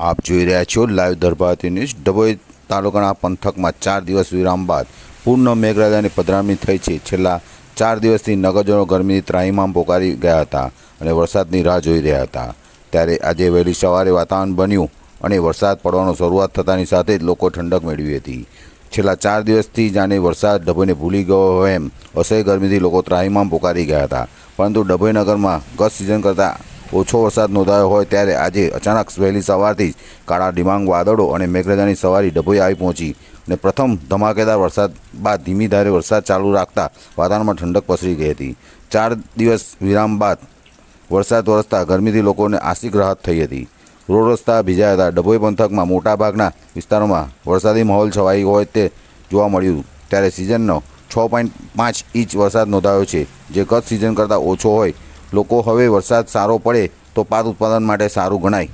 આપ જોઈ રહ્યા છો લાઈવ દરભાતી ન્યૂઝ ડભોઈ તાલુકાના પંથકમાં ચાર દિવસ વિરામ બાદ પૂર્ણ મેઘરાજાની પધરામણી થઈ છે. છેલ્લા ચાર દિવસથી નગરજનો ગરમીની ત્રાહીમામ પોકારી ગયા હતા અને વરસાદની રાહ જોઈ રહ્યા હતા. ત્યારે આજે વહેલી સવારે વાતાવરણ બન્યું અને વરસાદ પડવાનો શરૂઆત થતાની સાથે જ લોકો ઠંડક મેળવી હતી. છેલ્લા ચાર દિવસથી જાણે વરસાદ ડભોઈને ભૂલી ગયો હોય એમ અસહ્ય ગરમીથી લોકો ત્રાહીમામ પોકારી ગયા હતા. પરંતુ ડભોઈ નગરમાં ગત સિઝન કરતાં ઓછો વરસાદ નોંધાયો હોય ત્યારે આજે અચાનક વહેલી સવારથી જ કાળા ડિમાંગ વાદળો અને મેઘરાજાની સવારી ડભોઈ આવી પહોંચી અને પ્રથમ ધમાકેદાર વરસાદ બાદ ધીમી ધારે વરસાદ ચાલુ રાખતા વાતાવરણમાં ઠંડક પસરી ગઈ હતી. ચાર દિવસ વિરામ બાદ વરસાદ વરસતા ગરમીથી લોકોને આંશિક રાહત થઈ હતી. રોડ રસ્તા ભીજાયા હતા. ડભોઈ પંથકમાં મોટાભાગના વિસ્તારોમાં વરસાદી માહોલ છવાઈ હોય તે જોવા મળ્યું. ત્યારે સિઝનનો છ પોઈન્ટ પાંચ ઇંચ વરસાદ નોંધાયો છે. જે ગત સિઝન કરતાં ઓછો હોય લોકો હવે વરસાદ સારો પડે તો પાક ઉત્પાદન માટે સારું ગણાય.